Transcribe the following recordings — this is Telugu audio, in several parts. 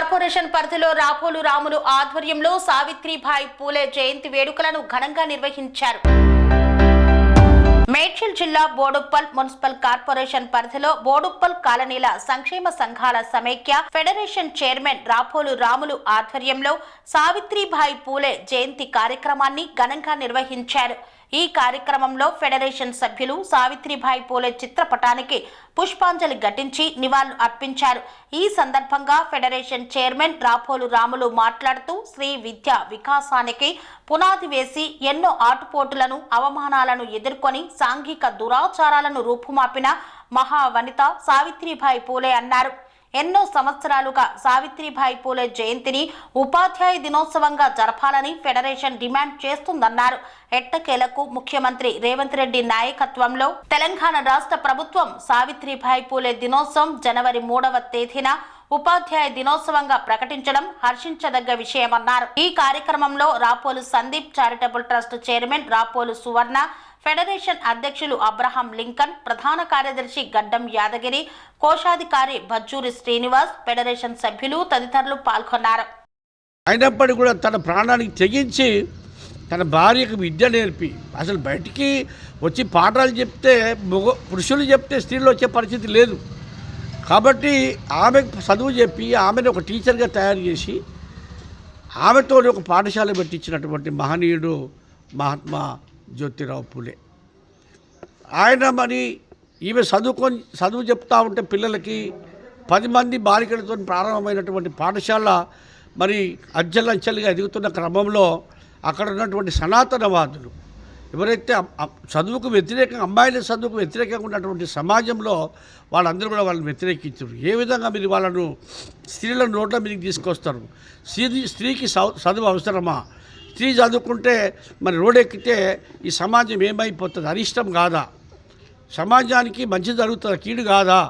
కార్పొరేషన్ పరిధిలో రాపోలు రాములు ఆధ్వర్యంలో సావిత్రిభాయ్ పూలే జయంతి వేడుకలను ఘనంగా నిర్వహించారు. మేడ్చల్ జిల్లా బోడుప్పల్ మున్సిపల్ కార్పొరేషన్ పరిధిలో బోడుప్పల్ కాలనీల సంక్షేమ సంఘాల సమైక్య ఫెడరేషన్ చైర్మన్ రాపోలు రాములు ఆధ్వర్యంలో సావిత్రిభాయ్ పూలే జయంతి కార్యక్రమాన్ని ఘనంగా నిర్వహించారు. ఈ కార్యక్రమంలో ఫెడరేషన్ సభ్యులు సావిత్రిబాయి పూలే చిత్రపటానికి పుష్పాంజలి ఘటించి నివాళులు అర్పించారు. ఈ సందర్భంగా ఫెడరేషన్ చైర్మన్ రాపోలు రాములు మాట్లాడుతూ శ్రీ విద్య వికాసానికి పునాది వేసి ఎన్నో ఆటుపోటులను అవమానాలను ఎదుర్కొని సాంఘిక దురాచారాలను రూపుమాపిన మహావనిత సావిత్రిబాయి పూలే అన్నారు. ఎన్నో సంవత్సరాలుగా సావిత్రిబాయి పూలే జయంతిని ఉపాధ్యాయ దినోత్సవంగా జరపాలని ఫెడరేషన్ డిమాండ్ చేస్తుందన్నారు. ఎట్టకేలకు ముఖ్యమంత్రి రేవంత్ రెడ్డి నాయకత్వంలో తెలంగాణ రాష్ట్ర ప్రభుత్వం సావిత్రిబాయి పూలే దినోత్సవం జనవరి మూడవ తేదీన ఉపాధ్యాయ దినోత్సవంగా ప్రకటించడం హర్షించదగ్గ విషయమన్నారు. ఈ కార్యక్రమంలో Rapolu Sandeep charitable trust chairman Rapolu Suvarna federation అధ్యక్షులు అబ్రహాం లింకన్ ప్రధాన కార్యదర్శి గడ్డం యాదగిరి కోశాధికారి భజ్జూరి శ్రీనివాస్ ఫెడరేషన్ సభ్యులు తదితరులు పాల్గొన్నారు. అయినప్పటికీ కూడా తన ప్రాణానికి తెగించి తన భార్యకు విద్య నేర్పి అసలు బయటికి వచ్చి పాఠాలు చెప్తే మగ పురుషులు చెప్తే స్త్రీలు వచ్చే పరిస్థితి లేదు. కాబట్టి ఆమె చదువు చెప్పి ఆమెను ఒక టీచర్గా తయారు చేసి ఆమెతో ఒక పాఠశాల పెట్టించినటువంటి మహనీయుడు మహాత్మా జ్యోతిరావు పూలే. ఆయన మరి ఈమె చదువుకొని చదువు చెప్తా ఉంటే పిల్లలకి పది మంది బాలికలతో ప్రారంభమైనటువంటి పాఠశాల మరి అంచెలంచెలుగా ఎదుగుతున్న క్రమంలో అక్కడ ఉన్నటువంటి సనాతనవాదులు ఎవరైతే చదువుకు వ్యతిరేకంగా అమ్మాయిల చదువుకు వ్యతిరేకంగా ఉన్నటువంటి సమాజంలో వాళ్ళందరూ కూడా వాళ్ళని వ్యతిరేకించారు. ఏ విధంగా మీరు వాళ్ళను స్త్రీల నోట్ల మీదకి తీసుకొస్తారు? స్త్రీ స్త్రీకి చదువు అవసరమా? స్త్రీ చదువుకుంటే మరి రోడెక్కితే ఈ సమాజం ఏమైపోతుంది? అరిష్టం కాదా? సమాజానికి మంచి జరుగుతుంది కీడు కాదా?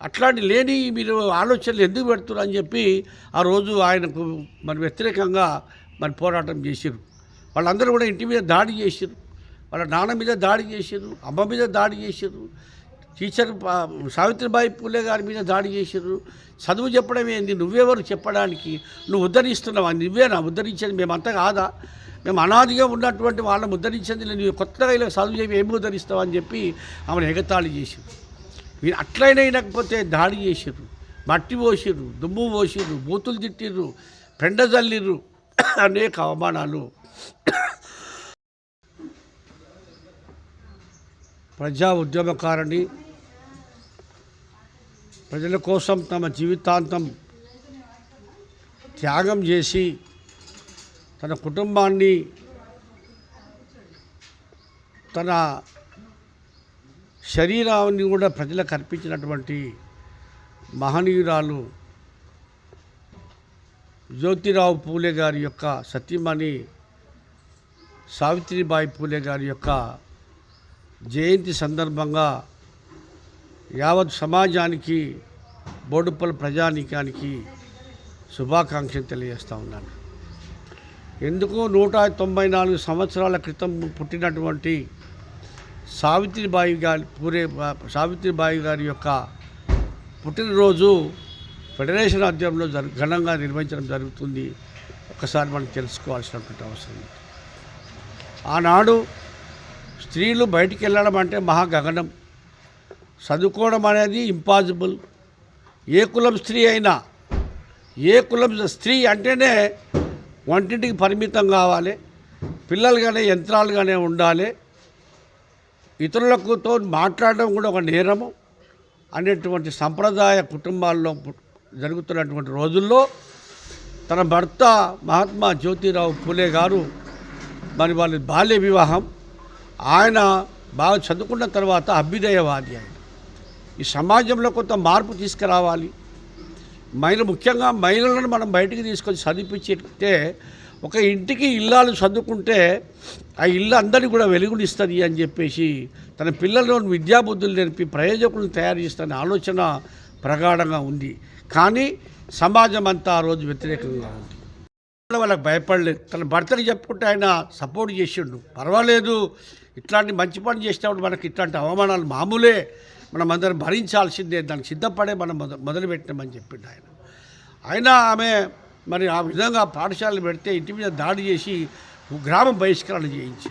అట్లాంటి లేని మీరు ఆలోచనలు ఎందుకు పెడుతున్నారు అని చెప్పి ఆ రోజు ఆయనకు మరి వ్యతిరేకంగా మరి పోరాటం చేశారు వాళ్ళందరూ కూడా ఇంటి మీద దాడి చేశారు వాళ్ళ నాన్న మీద దాడి చేశారు అమ్మ మీద దాడి చేశారు టీచర్ సావిత్రిబాయి పూలే గారి మీద దాడి చేశారు చదువు చెప్పడం ఏంది? నువ్వెవరు చెప్పడానికి? నువ్వు ఉద్ధరిస్తున్నావా? నువ్వేనా? ఉద్ధరించేది మేమంతా కాదా? మేము అనాదిగా ఉన్నటువంటి వాళ్ళని ఉద్ధరించేది లేదు. నువ్వు కొత్తగా ఇలా చదువు చెప్పి ఏమి ఉద్ధరిస్తావు అని చెప్పి ఆమెను ఎగతాళి చేశారు వీరు అట్లయినా దాడి చేసిర్రు. మట్టి పోసిర్రు దుమ్ము పోసిర్రు బూతులు తిట్టిర్రు పెండ జల్లిర్రు. అనేక అవమానాలు. ప్రజా ఉద్యమకారిణి ప్రజల కోసం తమ జీవితాంతం త్యాగం చేసి తన కుటుంబాన్ని తన శరీరాన్ని కూడా ప్రజలకు అర్పించినటువంటి మహనీయురాలు జ్యోతిరావు పూలే గారి యొక్క సతీమణి సావిత్రిబాయి పూలే గారి యొక్క జయంతి సందర్భంగా యావత్ సమాజానికి బోడుప్పల ప్రజానీకానికి శుభాకాంక్షలు తెలియజేస్తూ ఉన్నాను. ఎందుకు నూట తొంభై నాలుగు సంవత్సరాల క్రితం పుట్టినటువంటి సావిత్రిబాయి గారి పూరే సావిత్రిబాయి గారి యొక్క పుట్టినరోజు ఫెడరేషన్ ఆధ్వర్యంలో జరు ఘనంగా నిర్వహించడం జరుగుతుంది. ఒకసారి మనం తెలుసుకోవాల్సినటువంటి అవసరం ఆనాడు స్త్రీలు బయటికి వెళ్ళడం అంటే మహాగగనం చదువుకోవడం అనేది ఇంపాసిబుల్. ఏ కులం స్త్రీ అయినా ఏ కులం స్త్రీ అంటేనే వంటింటికి పరిమితం కావాలి. పిల్లలుగానే యంత్రాలుగానే ఉండాలి. ఇతరులకుతో మాట్లాడడం కూడా ఒక నేరము అనేటువంటి సంప్రదాయ కుటుంబాల్లో జరుగుతున్నటువంటి రోజుల్లో తన భర్త మహాత్మా జ్యోతిరావు పూలే గారు మరి వాళ్ళ బాల్య వివాహం ఆయన బాగా చదువుకున్న తర్వాత అభ్యుదయవాది ఆయన. ఈ సమాజంలో కొంత మార్పు తీసుకురావాలి. మహిళ ముఖ్యంగా మహిళలను మనం బయటికి తీసుకొని చదివించితే ఒక ఇంటికి ఇల్లాలు చదువుకుంటే ఆ ఇల్లు అందరినీ కూడా వెలుగునిస్తుంది అని చెప్పేసి తన పిల్లలను విద్యాబుద్ధులు నేర్పి ప్రయోజకులను తయారు చేస్తున్న ఆలోచన ప్రగాఢంగా ఉంది. కానీ సమాజం అంతా ఆ రోజు వ్యతిరేకంగా ఉంది. వాళ్ళకి భయపడలేదు. తన భర్తకి చెప్పుకుంటే ఆయన సపోర్ట్ చేసిండు. పర్వాలేదు. ఇట్లాంటి మంచి పని చేసినప్పుడు మనకి ఇట్లాంటి అవమానాలు మామూలే. మనం అందరం భరించాల్సిందే దానికి సిద్ధపడే మనం మొద మొదలుపెట్టినామని చెప్పిండు ఆయన. అయినా ఆమె మరి ఆ విధంగా పాఠశాలలు పెడితే ఇంటి మీద దాడి చేసి గ్రామం బహిష్కరణ చేయించి.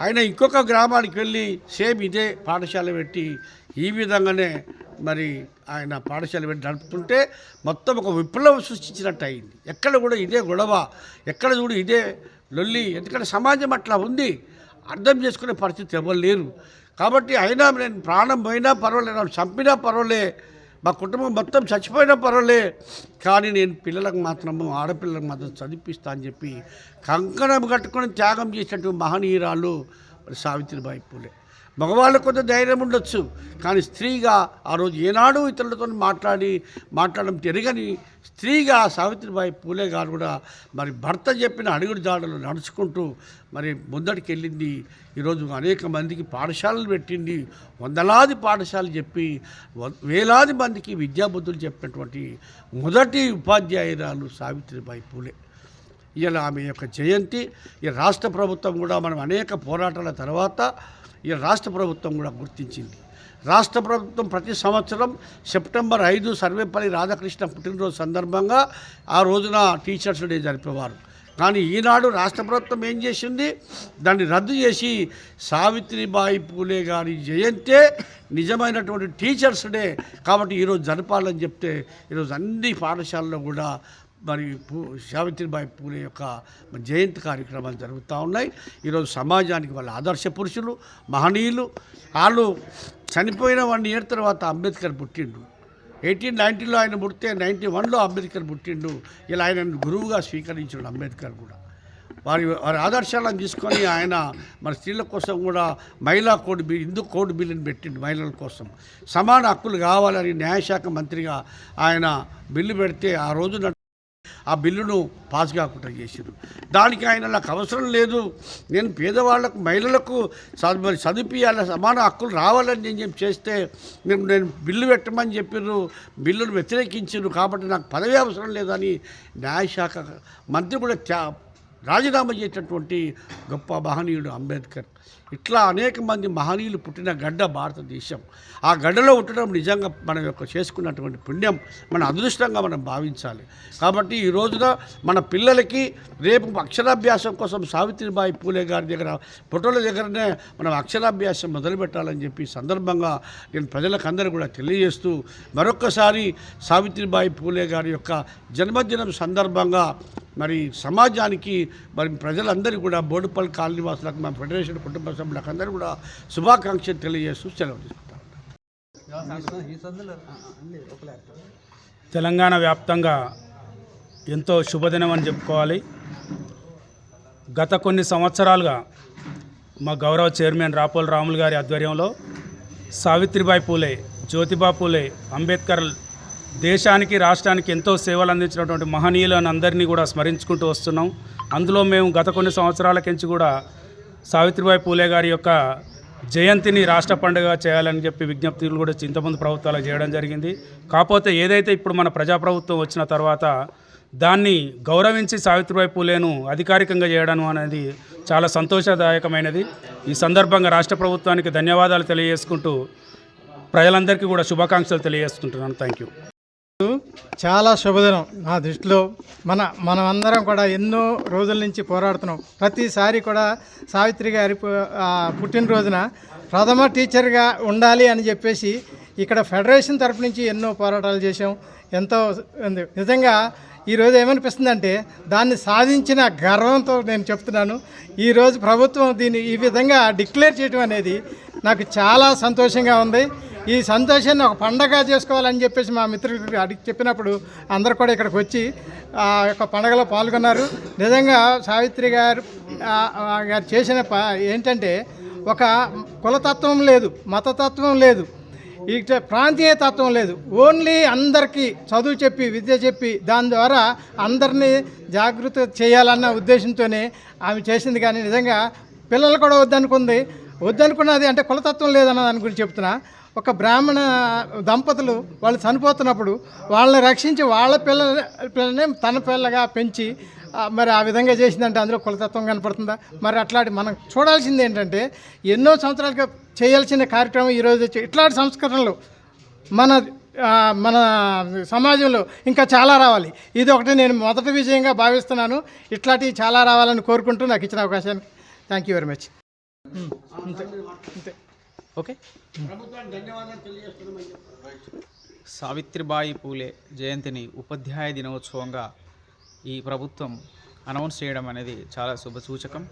ఆయన ఇంకొక గ్రామానికి వెళ్ళి సేమ్ ఇదే పాఠశాల పెట్టి ఈ విధంగానే మరి ఆయన పాఠశాల పెట్టి నడుపుతుంటే మొత్తం ఒక విప్లవం సృష్టించినట్టు అయింది. ఎక్కడ కూడా ఇదే గొడవ ఎక్కడ చూడు ఇదే లొల్లి ఎందుకంటే సమాజం అట్లా ఉంది. అర్థం చేసుకునే పరిస్థితి ఎవరు లేరు. కాబట్టి అయినా నేను ప్రాణం పోయినా పర్వాలేదు నన్ను చంపినా పర్వాలే మా కుటుంబం మొత్తం చచ్చిపోయినా పర్వాలే కానీ నేను పిల్లలకు మాత్రము ఆడపిల్లలకు మాత్రం చదివిపిస్తా అని చెప్పి కంకణం కట్టుకొని త్యాగం చేసినటువంటి మహనీయురాలు సావిత్రిబాయి పూలే. మగవాళ్ళకు కొంత ధైర్యం ఉండొచ్చు. కానీ స్త్రీగా ఆ రోజు ఏనాడు ఇతరులతో మాట్లాడి మాట్లాడడం తిరగని స్త్రీగా సావిత్రిబాయి పూలే గారు కూడా మరి భర్త చెప్పిన అడుగుడు జాడలు నడుచుకుంటూ మరి ముందటికి వెళ్ళింది ఈరోజు అనేక మందికి పాఠశాలలు పెట్టింది. వందలాది పాఠశాలలు చెప్పి వ- వేలాది మందికి విద్యాబుద్ధులు చెప్పినటువంటి మొదటి ఉపాధ్యాయురాలు సావిత్రిబాయి పూలే. ఇలా ఆమె యొక్క జయంతి. ఈ రాష్ట్ర ప్రభుత్వం కూడా మనం అనేక పోరాటాల తర్వాత ఈ రాష్ట్ర ప్రభుత్వం కూడా గుర్తించింది. రాష్ట్ర ప్రభుత్వం ప్రతి సంవత్సరం సెప్టెంబర్ ఐదు సర్వేపల్లి రాధాకృష్ణ పుట్టినరోజు సందర్భంగా ఆ రోజున టీచర్స్ డే జరిపేవారు. కానీ ఈనాడు రాష్ట్ర ప్రభుత్వం ఏం చేసింది? దాన్ని రద్దు చేసి సావిత్రిబాయి పూలే గారి జయంతే నిజమైనటువంటి టీచర్స్ డే కాబట్టి ఈరోజు జరపాలని చెప్తే ఈరోజు అన్ని పాఠశాలలో కూడా మరి పూ సావిత్రిబాయి పూలే యొక్క జయంతి కార్యక్రమాలు జరుగుతూ ఉన్నాయి. ఈరోజు సమాజానికి వాళ్ళ ఆదర్శ పురుషులు మహనీయులు వాళ్ళు చనిపోయిన వన్ ఇయర్ తర్వాత అంబేద్కర్ పుట్టిండు. ఎయిటీన్ నైన్టీలో ఆయన పుడితే నైన్టీ వన్లో అంబేద్కర్ పుట్టిండు. ఇలా ఆయనను గురువుగా స్వీకరించాడు అంబేద్కర్ కూడా. వారి వారి ఆదర్శాలను తీసుకొని ఆయన మన స్త్రీల కోసం కూడా మహిళా కోడ్ బిల్ హిందూ కోడ్ బిల్లుని పెట్టిండు మహిళల కోసం. సమాన హక్కులు కావాలని న్యాయశాఖ మంత్రిగా ఆయన బిల్లు పెడితే ఆ రోజున ఆ బిల్లును పాస్ కాకుండా చేశారు దానికి ఆయన నాకు అవసరం లేదు. నేను పేదవాళ్ళకు మహిళలకు మరి చదివిపియాలి సమాన హక్కులు రావాలని నేను చేస్తే నేను నేను బిల్లు పెట్టమని చెప్పారు బిల్లును వ్యతిరేకించారు కాబట్టి నాకు పదవి అవసరం లేదని న్యాయశాఖ మంత్రి కూడా రాజీనామా చేసినటువంటి గొప్ప మహనీయుడు అంబేద్కర్. ఇట్లా అనేక మంది మహనీయులు పుట్టిన గడ్డ భారతదేశం. ఆ గడ్డలో ఉండడం నిజంగా మన యొక్క చేసుకున్నటువంటి పుణ్యం మన అదృష్టంగా మనం భావించాలి. కాబట్టి ఈ రోజున మన పిల్లలకి రేపు అక్షరాభ్యాసం కోసం సావిత్రిబాయి పూలే గారి దగ్గర ఫోటోల దగ్గరనే మనం అక్షరాభ్యాసం మొదలుపెట్టాలని చెప్పి సందర్భంగా నేను ప్రజలకు అందరూ కూడా తెలియజేస్తూ మరొక్కసారి సావిత్రిబాయి పూలే గారి యొక్క జన్మదినం సందర్భంగా మరి సమాజానికి మరి ప్రజలందరికీ కూడా బోడుపల్లి కాలనీ వాసులకు మా ఫెడరేషన్ కుటుంబ సభ్యులకు అందరూ కూడా శుభాకాంక్షలు తెలియజేస్తూ సెలవు తెలంగాణ వ్యాప్తంగా ఎంతో శుభదినం అని చెప్పుకోవాలి. గత కొన్ని సంవత్సరాలుగా మా గౌరవ చైర్మన్ రాపోల్ రాములు గారి ఆధ్వర్యంలో సావిత్రిబాయి పూలే జ్యోతిబా పూలే అంబేద్కర్ దేశానికి రాష్ట్రానికి ఎంతో సేవలు అందించినటువంటి మహనీయులను అందరినీ కూడా స్మరించుకుంటూ వస్తున్నాం. అందులో మేము గత కొన్ని సంవత్సరాల కించి కూడా సావిత్రిబాయి పూలే గారి యొక్క జయంతిని రాష్ట్ర పండుగ చేయాలని చెప్పి విజ్ఞప్తులు కూడా చింతమంది ప్రభుత్వాలు చేయడం జరిగింది. కాకపోతే ఏదైతే ఇప్పుడు మన ప్రజాప్రభుత్వం వచ్చిన తర్వాత దాన్ని గౌరవించి సావిత్రిబాయి పూలేను అధికారికంగా చేయడం అనేది చాలా సంతోషదాయకమైనది. ఈ సందర్భంగా రాష్ట్ర ప్రభుత్వానికి ధన్యవాదాలు తెలియజేసుకుంటూ ప్రజలందరికీ కూడా శుభాకాంక్షలు తెలియజేసుకుంటున్నాను. Thank you. చాలా శుభదినం నా దృష్టిలో. మన మనమందరం కూడా ఎన్నో రోజుల నుంచి పోరాడుతున్నాం. ప్రతిసారి కూడా సావిత్రి గారి పుట్టినరోజున ప్రథమ టీచర్గా ఉండాలి అని చెప్పేసి ఇక్కడ ఫెడరేషన్ తరపు నుంచి ఎన్నో పోరాటాలు చేసాం ఎంతో ఉంది. నిజంగా ఈరోజు ఏమనిపిస్తుందంటే దాన్ని సాధించిన గర్వంతో నేను చెప్తున్నాను. ఈరోజు ప్రభుత్వం దీన్ని ఈ విధంగా డిక్లేర్ చేయడం అనేది నాకు చాలా సంతోషంగా ఉంది. ఈ సంతోషాన్ని ఒక పండగ చేసుకోవాలని చెప్పేసి మా మిత్రులు అడిగి చెప్పినప్పుడు అందరు కూడా ఇక్కడికి వచ్చి ఆ యొక్క పండగలో పాల్గొన్నారు. నిజంగా సావిత్రి గారు గారు చేసిన ప ఏంటంటే ఒక కులతత్వం లేదు మతతత్వం లేదు ఇక ప్రాంతీయ తత్వం లేదు. ఓన్లీ అందరికీ చదువు చెప్పి విద్య చెప్పి దాని ద్వారా అందరినీ జాగృత చేయాలన్న ఉద్దేశంతోనే ఆమె చేసింది. కానీ నిజంగా పిల్లలు కూడా వద్దనుకుంది. వద్దనుకున్నది అంటే కులతత్వం లేదన్న దాని గురించి చెప్తున్నా. ఒక బ్రాహ్మణ దంపతులు వాళ్ళు చనిపోతున్నప్పుడు వాళ్ళని రక్షించి వాళ్ళ పిల్ల పిల్లనే తన పిల్లగా పెంచి మరి ఆ విధంగా చేసిందంటే అందులో కులతత్వం కనపడుతుందా? మరి అట్లాంటి మనం చూడాల్సింది ఏంటంటే ఎన్నో సంవత్సరాలుగా చేయాల్సిన కార్యక్రమం ఈరోజు వచ్చి ఇట్లాంటి సంస్కరణలు మన మన సమాజంలో ఇంకా చాలా రావాలి. ఇది ఒకటి నేను మొదటి విజయంగా భావిస్తున్నాను. ఇట్లాంటివి చాలా రావాలని కోరుకుంటూ నాకు ఇచ్చిన అవకాశానికి థ్యాంక్ యూ వెరీ మచ్ అంతే అంతే. ఓకే. సావిత్రిబాయి పూలే జయంతిని ఉపాధ్యాయ దినోత్సవంగా ఈ ప్రభుత్వం అనౌన్స్ చేయడం అనేది చాలా శుభసూచకం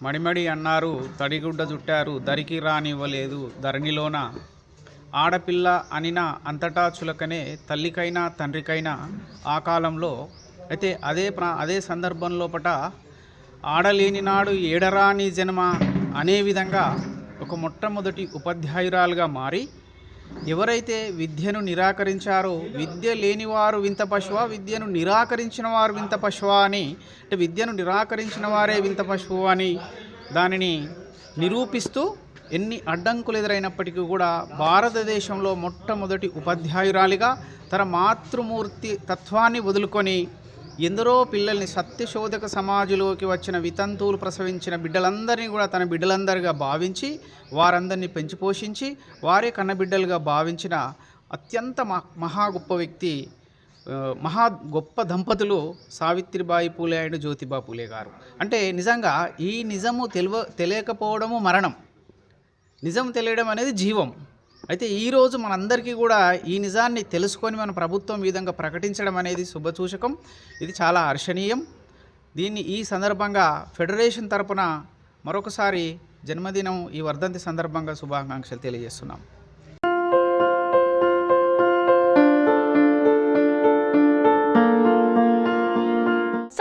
మడిమడి అన్నారు తడిగుడ్డ చుట్టారు దరికి రానివ్వలేదు ధరణిలోన ఆడపిల్ల అనిన అంతటా చులకనే తల్లికైనా తండ్రికైనా ఆ కాలంలో అయితే అదే ప్రా అదే సందర్భంలోపట ఆడలేని నాడు ఏడరాని జన్మ అనే విధంగా ఒక మొట్టమొదటి ఉపాధ్యాయురాలుగా మారి ఎవరైతే విద్యను నిరాకరించారో విద్య లేనివారు వింత పశువా విద్యను నిరాకరించిన వారు వింత పశువా అని అంటే విద్యను నిరాకరించిన వారే వింత పశువు అని దానిని నిరూపిస్తూ ఎన్ని అడ్డంకులు ఎదురైనప్పటికీ కూడా భారతదేశంలో మొట్టమొదటి ఉపాధ్యాయురాలిగా తన మాతృమూర్తి తత్వాన్ని వదులుకొని ఎందరో పిల్లల్ని సత్యశోధక సమాజంలోకి వచ్చిన వితంతువులు ప్రసవించిన బిడ్డలందరినీ కూడా తన బిడ్డలందరిగా భావించి వారందరినీ పెంచి పోషించి వారే కన్నబిడ్డలుగా భావించిన అత్యంత మహా గొప్ప వ్యక్తి మహా గొప్ప దంపతులు సావిత్రిబాయి పూలే అండ్ జ్యోతిబా పూలే గారు. అంటే నిజంగా ఈ నిజము తెలివ తెలియకపోవడము మరణం. నిజం తెలియడం అనేది జీవం. అయితే ఈరోజు మనందరికీ కూడా ఈ నిజాన్ని తెలుసుకొని మన ప్రభుత్వం ఈ విధంగా ప్రకటించడం అనేది శుభసూచకం. ఇది చాలా హర్షణీయం. దీన్ని ఈ సందర్భంగా ఫెడరేషన్ తరపున మరొకసారి జన్మదినం ఈ వర్ధంతి సందర్భంగా శుభాకాంక్షలు తెలియజేస్తున్నాం.